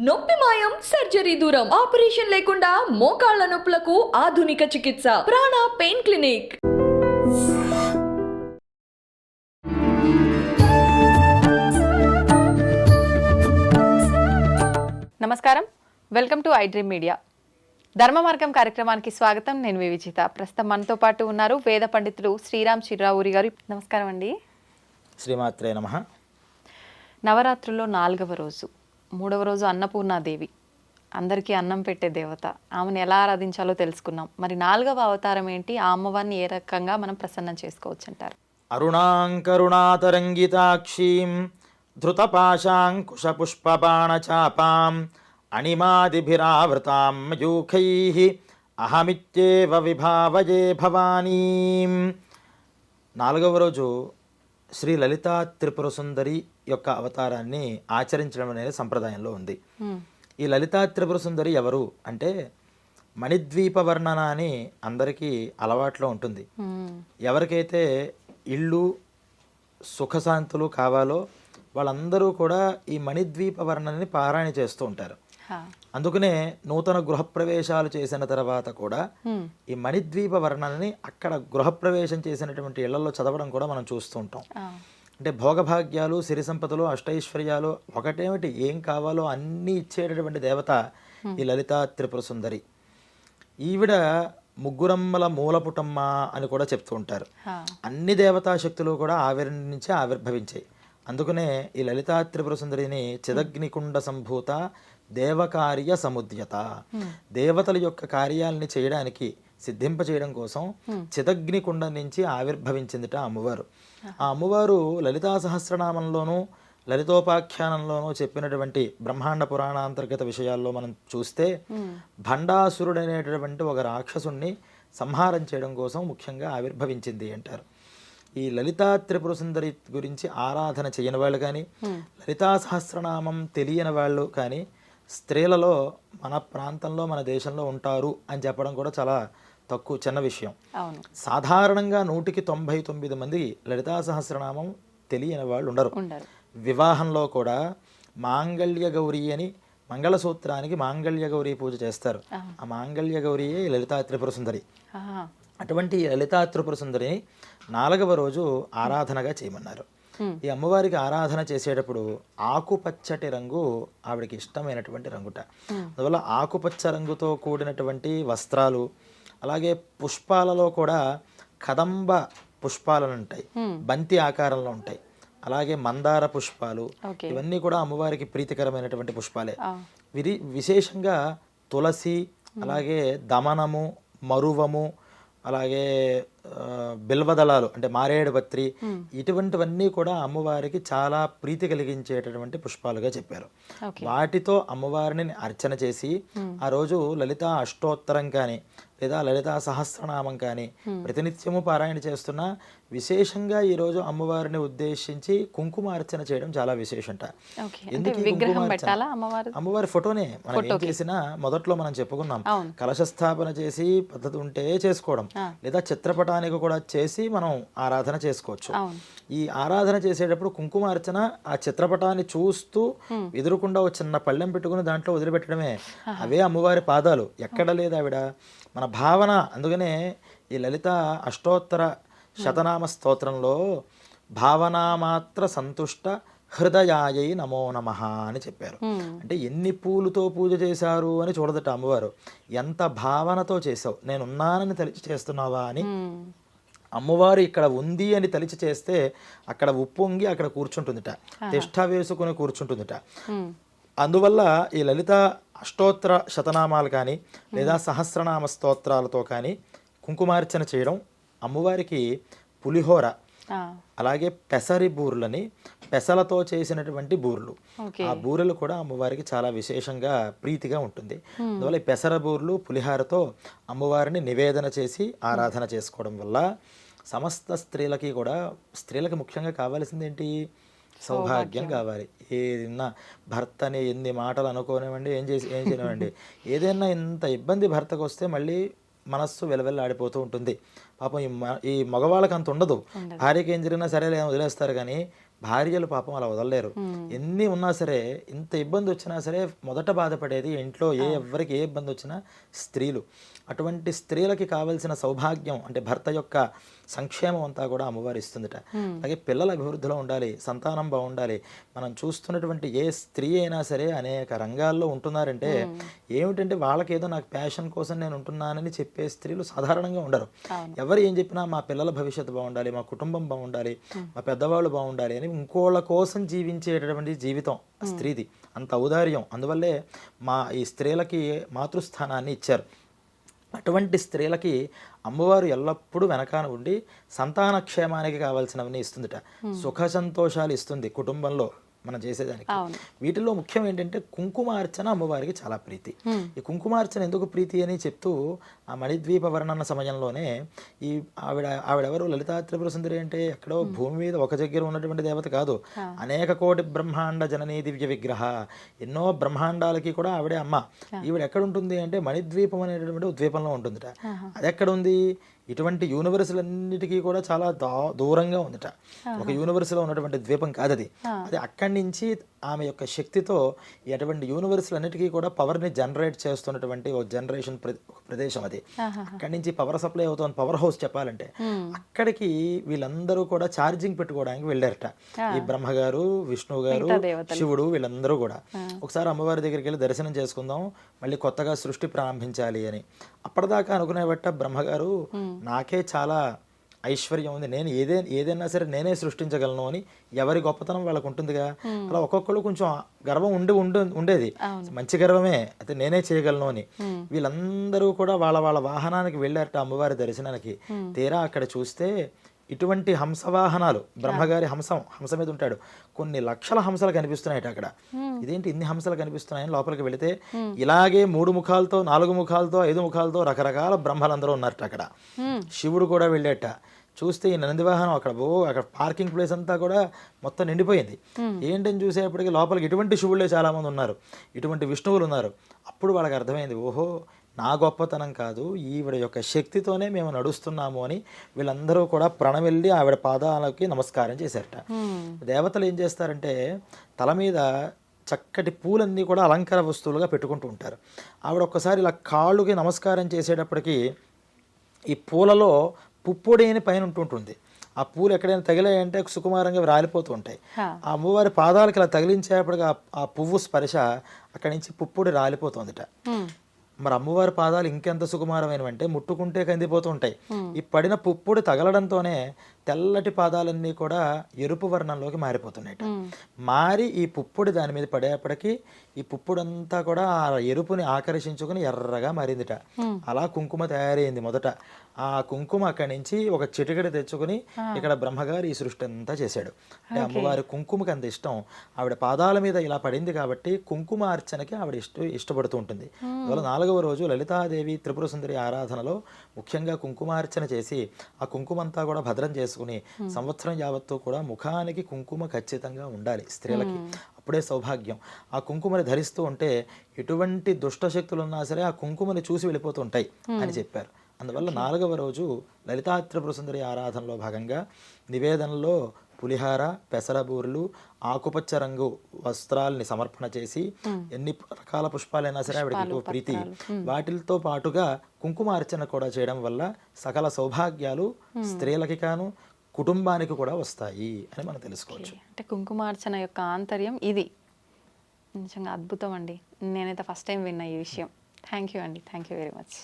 నొప్పి మాయం సర్జరీ దూరం ఆపరేషన్ లేకుండా మోకాళ్ళ నొప్పులకు ఆధునిక చికిత్స ప్రాణ పెయిన్ క్లినిక్. నమస్కారం. Welcome to I dream media. Dharma Margam కార్యక్రమానికి స్వాగతం. నేను మీ విజిత. ప్రస్తుతం మనతో పాటు ఉన్నారు వేద పండితుడు శ్రీరామ్ చిర్రావూరి గారు. నమస్కారం అండి. శ్రీమాత్రే నమ. నవరాత్రుల్లో నాలుగవ రోజు. మూడవ రోజు అన్నపూర్ణాదేవి. అందరికీ అన్నం పెట్టే దేవత. ఆమెను ఎలా ఆరాధించాలో తెలుసుకున్నాం మరి నాలుగవ అవతారం ఏంటి? ఆ అమ్మవారిని ఏ రకంగా మనం ప్రసన్నం చేసుకోవచ్చు అంటారు అరుణాంకరుణాతరంగితాక్షీం ధృతపాశాంకుశపుష్పబాణచాపాం అణిమాదిభిరావృతాం మయూఖై అహమిత్యేవ విభావయే భవానీం. నాలుగవ రోజు శ్రీ లలితా త్రిపుర సుందరి యొక్క అవతారాన్ని ఆచరించడం అనేది సంప్రదాయంలో ఉంది. ఈ లలితా త్రిపుర సుందరి ఎవరు అంటే మణిద్వీప వర్ణన అని అందరికీ అలవాట్లో ఉంటుంది. ఎవరికైతే ఇళ్ళు సుఖశాంతులు కావాలో వాళ్ళందరూ కూడా ఈ మణిద్వీప వర్ణనని పారాయణ చేస్తూ ఉంటారు. అందుకనే నూతన గృహప్రవేశాలు చేసిన తర్వాత కూడా ఈ మణిద్వీప వర్ణనని అక్కడ గృహప్రవేశం చేసినటువంటి ఇళ్ళలో చదవడం కూడా మనం చూస్తూ ఉంటాం. అంటే భోగభాగ్యాలు సిరి సంపదలు అష్టైశ్వర్యాలు ఒకటేమిటి? ఏం కావాలో అన్నీ ఇచ్చేటటువంటి దేవత ఈ లలితా త్రిపుర సుందరి. ఈవిడ ముగ్గురమ్మల మూలపుటమ్మ అని కూడా చెప్తూ ఉంటారు. అన్ని దేవతా శక్తులు కూడా ఆవిరి నుంచే ఆవిర్భవించాయి. అందుకనే ఈ లలితా త్రిపుర సుందరిని చిదగ్నికుండ సంభూత దేవకార్య సముద్యత. దేవతల యొక్క కార్యాలని చేయడానికి సిద్ధింప చేయడం కోసం చిదగ్నికుండ నుంచి ఆవిర్భవించిందిట ఆ అమ్మవారు. ఆ అమ్మవారు లలితా సహస్రనామంలోనూ లలితోపాఖ్యానంలోనూ చెప్పినటువంటి బ్రహ్మాండ పురాణాంతర్గత విషయాల్లో మనం చూస్తే భండాసురుడు అనేటటువంటి ఒక రాక్షసుణ్ణి సంహారం చేయడం కోసం ముఖ్యంగా ఆవిర్భవించింది అంటారు. ఈ లలితా త్రిపుర సుందరి గురించి ఆరాధన చేయని వాళ్ళు కానీ లలితా సహస్రనామం తెలియని వాళ్ళు కానీ స్త్రీలలో మన ప్రాంతంలో మన దేశంలో ఉంటారు అని చెప్పడం కూడా చాలా తక్కువ చిన్న విషయం. సాధారణంగా నూటికి తొంభై తొమ్మిది మంది లలితా సహస్రనామం తెలియని వాళ్ళు ఉండరు. వివాహంలో కూడా మాంగళ్య గౌరి అని మంగళసూత్రానికి మాంగళ్య గౌరి పూజ చేస్తారు. ఆ. మాంగళ్య గౌరియే లలితా త్రిపుర సుందరి. అటువంటి లలితా త్రిపుర సుందరిని నాలుగవ రోజు ఆరాధనగా చేయమన్నారు. ఈ అమ్మవారికి ఆరాధన చేసేటప్పుడు ఆకుపచ్చటి రంగు ఆవిడకి ఇష్టమైనటువంటి రంగుట. అందువల్ల ఆకుపచ్చ రంగుతో కూడినటువంటి వస్త్రాలు అలాగే పుష్పాలలో కూడా కదంబ పుష్పాలను ఉంటాయి. బంతి ఆకారంలో ఉంటాయి. అలాగే మందార పుష్పాలు. ఇవన్నీ కూడా అమ్మవారికి ప్రీతికరమైనటువంటి పుష్పాలే. విరి విశేషంగా తులసి అలాగే దమనము మరువము అలాగే బిల్వదళాలు అంటే మారేడు పత్రి ఇటువంటివన్నీ కూడా అమ్మవారికి చాలా ప్రీతి కలిగించేటటువంటి పుష్పాలుగా చెప్పారు. వాటితో అమ్మవారిని అర్చన చేసి ఆ రోజు లలిత అష్టోత్తరం కానీ లేదా లలితా సహస్రనామం కానీ ప్రతినిత్యము పారాయణ చేస్తున్నా విశేషంగా ఈ రోజు అమ్మవారిని ఉద్దేశించి కుంకుమార్చన చేయడం చాలా విశేషంట. ఎందుకు అమ్మవారు ఫోటోనే మనం ఏం చేసినా మొదట్లో మనం చెప్పుకున్నాం. అవును. కలశ స్థాపన చేసి పద్ధతి ఉంటే చేసుకోవడం. లేదా చిత్రపటానికి కూడా చేసి మనం ఆరాధన చేసుకోవచ్చు. ఈ ఆరాధన చేసేటప్పుడు కుంకుమార్చన ఆ చిత్రపటాన్ని చూస్తూ ఎదురుకుండా ఒక చిన్న పళ్ళెం పెట్టుకుని దాంట్లో వదిలిపెట్టడమే. అవే అమ్మవారి పాదాలు. ఎక్కడ లేదు ఆవిడ. మన భావన. అందుకనే ఈ లలిత అష్టోత్తర శతనామ స్తోత్రంలో భావనామాత్ర సంతుష్ట హృదయాయై నమో నమ అని చెప్పారు. అంటే ఎన్ని పూలతో పూజ చేశారు అని చూడదట అమ్మవారు. ఎంత భావనతో చేసావు నేను ఉన్నానని తలిచి చేస్తున్నావా అని. అమ్మవారు ఇక్కడ ఉంది అని తలిచి చేస్తే అక్కడ ఉప్పొంగి అక్కడ కూర్చుంటుందిట. తిష్ట వేసుకుని కూర్చుంటుందిట. అందువల్ల ఈ లలిత అష్టోత్తర శతనామాలు కానీ లేదా సహస్రనామ స్తోత్రాలతో కానీ కుంకుమార్చన చేయడం అమ్మవారికి పులిహోర. అలాగే పెసరి బూరెలని పెసలతో చేసినటువంటి బూరెలు. ఆ బూరెలు కూడా అమ్మవారికి చాలా విశేషంగా ప్రీతిగా ఉంటుంది. అందువల్ల ఈ పెసర బూరెలు పులిహారతో అమ్మవారిని నివేదన చేసి ఆరాధన చేసుకోవడం వల్ల సమస్త స్త్రీలకి కూడా స్త్రీలకు ముఖ్యంగా కావాల్సింది ఏంటి సౌభాగ్యం కావాలి. ఏదైనా భర్తని ఎన్ని మాటలు అనుకోనివ్వండి ఏం చేసి ఏం చేయనివ్వండి. ఏదైనా ఇంత ఇబ్బంది భర్తకు వస్తే మళ్ళీ మనస్సు వెలవెల్లాడిపోతూ ఉంటుంది. పాపం ఈ మ- ఈ మగవాళ్ళకి అంత ఉండదు. భార్యకి ఏం జరిగినా సరే వదిలేస్తారు కానీ భార్యలు పాపం అలా వదలలేరు. ఎన్ని ఉన్నా సరే ఇంత ఇబ్బంది వచ్చినా సరే మొదట బాధపడేది ఇంట్లో ఏ ఎవ్వరికి ఏ ఇబ్బంది వచ్చినా స్త్రీలు. అటువంటి స్త్రీలకి కావలసిన సౌభాగ్యం అంటే భర్త యొక్క సంక్షేమం అంతా కూడా అమ్మవారు ఇస్తుందిట. అలాగే పిల్లల అభివృద్ధిలో ఉండాలి సంతానం బాగుండాలి. మనం చూస్తున్నటువంటి ఏ స్త్రీ అయినా సరే అనేక రంగాల్లో ఉంటున్నారంటే ఏమిటంటే వాళ్ళకి ఏదో నాకు ప్యాషన్ కోసం నేను ఉంటున్నానని చెప్పే స్త్రీలు సాధారణంగా ఉండరు. ఎవరు ఏం చెప్పినా మా పిల్లల భవిష్యత్తు బాగుండాలి మా కుటుంబం బాగుండాలి మా పెద్దవాళ్ళు బాగుండాలి అని ఇంకోళ్ళ కోసం జీవించేటటువంటి జీవితం ఆ స్త్రీది. అంత ఔదార్యం. అందువల్లే మా ఈ స్త్రీలకి మాతృస్థానాన్ని ఇచ్చారు. అటువంటి స్త్రీలకి అమ్మవారు ఎల్లప్పుడూ వెనకాన ఉండి సంతాన క్షేమానికి కావాల్సినవన్నీ ఇస్తుందిట. సుఖ సంతోషాలు ఇస్తుంది కుటుంబంలో. మనం చేసేదానికి. వీటిలో ముఖ్యం ఏంటంటే కుంకుమార్చన అమ్మవారికి చాలా ప్రీతి. ఈ కుంకుమార్చన ఎందుకు ప్రీతి అని చెప్తూ ఆ మణిద్వీప వర్ణన సమయంలోనే ఈ ఆవిడ ఆవిడెవరు? లలితా త్రిపుర సుందరి అంటే ఎక్కడో భూమి మీద ఒక దగ్గర ఉన్నటువంటి దేవత కాదు. అనేక కోటి బ్రహ్మాండ జననీ దివ్య విగ్రహ. ఎన్నో బ్రహ్మాండాలకి కూడా ఆవిడే అమ్మ. ఈవిడ ఎక్కడ ఉంటుంది అంటే మణిద్వీపం అనేటటువంటి ద్వీపంలో ఉంటుందిట. అది ఎక్కడ ఉంది ఇటువంటి యూనివర్సులన్నిటికీ కూడా చాలా దా- దూరంగా ఉందిట. ఒక యూనివర్సులో ఉన్నటువంటి ద్వీపం కాదది. అది అక్కడి నుంచి ఆమె యొక్క శక్తితో అటువంటి యూనివర్సులన్నిటికీ కూడా పవర్ని జనరేట్ చేస్తున్నటువంటి ఒక జనరేషన్ ప్రదేశం అది. అక్కడి నుంచి పవర్ సప్లై అవుతుంది పవర్ హౌస్ చెప్పాలంటే అక్కడికి వీళ్ళందరూ కూడా ఛార్జింగ్ పెట్టుకోవడానికి వెళ్ళారట. ఈ బ్రహ్మగారు విష్ణువు గారు శివుడు వీళ్ళందరూ కూడా. ఒకసారి అమ్మవారి దగ్గరికి వెళ్ళి దర్శనం చేసుకుందాం మళ్ళీ కొత్తగా సృష్టి ప్రారంభించాలి అని. అప్పటిదాకా అనుకునేబట్ట బ్రహ్మగారు నాకే చాలా ఐశ్వర్యం ఉంది. నేను ఏదే ఏదైనా సరే నేనే సృష్టించగలను అని ఎవరి గొప్పతనం వాళ్ళకు ఉంటుందిగా. అలా ఒక్కొక్కరు కొంచెం గర్వం ఉండి ఉండి ఉండేది. మంచి గర్వమే అయితే నేనే చేయగలను అని. వీళ్ళందరూ కూడా వాళ్ళ వాళ్ళ వాహనానికి వెళ్ళారట అమ్మవారి దర్శనానికి. తీరా అక్కడ చూస్తే ఇటువంటి హంసవాహనాలు బ్రహ్మగారి హంసం హంస మీద ఉంటాడు. కొన్ని లక్షల హంసలు కనిపిస్తున్నాయట అక్కడ. ఇదేంటి ఇన్ని హంసలు కనిపిస్తున్నాయని లోపలికి వెళితే ఇలాగే మూడు ముఖాలతో నాలుగు ముఖాలతో ఐదు ముఖాలతో రకరకాల బ్రహ్మలందరూ ఉన్నారట అక్కడ. శివుడు కూడా వెళ్ళేట. చూస్తే ఈ నంది వాహనం అక్కడ ఓ అక్కడ పార్కింగ్ ప్లేస్ అంతా కూడా మొత్తం నిండిపోయింది. ఏంటని చూసేప్పటికి లోపలికి ఇటువంటి శివుళ్ళే చాలా మంది ఉన్నారు. ఇటువంటి విష్ణువులు ఉన్నారు. అప్పుడు వాళ్ళకి అర్థమైంది ఓహో నా గొప్పతనం కాదు ఈవిడ యొక్క శక్తితోనే మేము నడుస్తున్నాము అని వీళ్ళందరూ కూడా ప్రణమిల్లి ఆవిడ పాదాలకి నమస్కారం చేశారట. దేవతలు ఏం చేస్తారంటే తల మీద చక్కటి పూలన్నీ కూడా అలంకార వస్తువులుగా పెట్టుకుంటూ ఉంటారు. ఆవిడ ఒక్కసారి ఇలా కాళ్ళుకి నమస్కారం చేసేటప్పటికి ఈ పూలలో పుప్పొడి అని పైన ఉంటుంటుంది ఆ పూలు ఎక్కడైనా తగిలాయంటే సుకుమారంగా రాలిపోతూ ఉంటాయి. ఆ అమ్మవారి పాదాలకి ఇలా తగిలించేటప్పటికి ఆ- ఆ పువ్వు స్పర్శ అక్కడి నుంచి పుప్పొడి రాలిపోతుందిట. మరి అమ్మవారి పాదాలు ఇంకెంత సుకుమారమైనవంటే ముట్టుకుంటే కందిపోతూ ఉంటాయి. ఈ పడిన పుప్పొడి తగలడంతోనే తెల్లటి పాదాలన్నీ కూడా ఎరుపు వర్ణంలోకి మారిపోతున్నాయట. మారి ఈ పుప్పొడి దాని మీద పడేపటికి ఈ పుప్పొడి అంతా కూడా ఆ ఎరుపుని ఆకర్షించుకుని ఎర్రగా మారిందిట. అలా కుంకుమ తయారైంది మొదట. ఆ కుంకుమ అక్కడి నుంచి ఒక చిటికెడ తెచ్చుకుని ఇక్కడ బ్రహ్మగారు ఈ సృష్టి అంతా చేశాడు. అంటే అమ్మవారి కుంకుమకి అంత ఇష్టం. ఆవిడ పాదాల మీద ఇలా పడింది కాబట్టి కుంకుమ అర్చనకి ఆవిడ ఇష్ట ఇష్టపడుతూ ఉంటుంది. అందువల్ల నాలుగవ రోజు లలితాదేవి త్రిపుర సుందరి ఆరాధనలో ముఖ్యంగా కుంకుమార్చన చేసి ఆ కుంకుమ అంతా కూడా భద్రం చేసుకుని సంవత్సరం యావత్తు కూడా ముఖానికి కుంకుమ ఖచ్చితంగా ఉండాలి స్త్రీలకి. అప్పుడే సౌభాగ్యం. ఆ కుంకుమని ధరిస్తూ ఉంటే ఎటువంటి దుష్ట శక్తులు ఉన్నా సరే ఆ కుంకుమని చూసి వెళ్ళిపోతూ ఉంటాయి అని చెప్పారు. అందువల్ల నాలుగవ రోజు లలితా త్రిపుర సుందరి ఆరాధనలో భాగంగా నివేదనలో పులిహార పెసరబూరులు ఆకుపచ్చ రంగు వస్త్రాల్ని సమర్పణ చేసి ఎన్ని రకాల పుష్పాలైనా సరే ఆవిడకి ప్రీతి. వాటితో పాటుగా కుంకుమార్చన కూడా చేయడం వల్ల సకల సౌభాగ్యాలు స్త్రీలకి కాను కుటుంబానికి కూడా వస్తాయి అని మనం తెలుసుకోవచ్చు. అంటే కుంకుమార్చన యొక్క ఆంతర్యం ఇది. నిజంగా అద్భుతం అండి. నేనైతే ఫస్ట్ టైం విన్నా ఈ విషయం. థ్యాంక్ యూ అండి. Thank you very much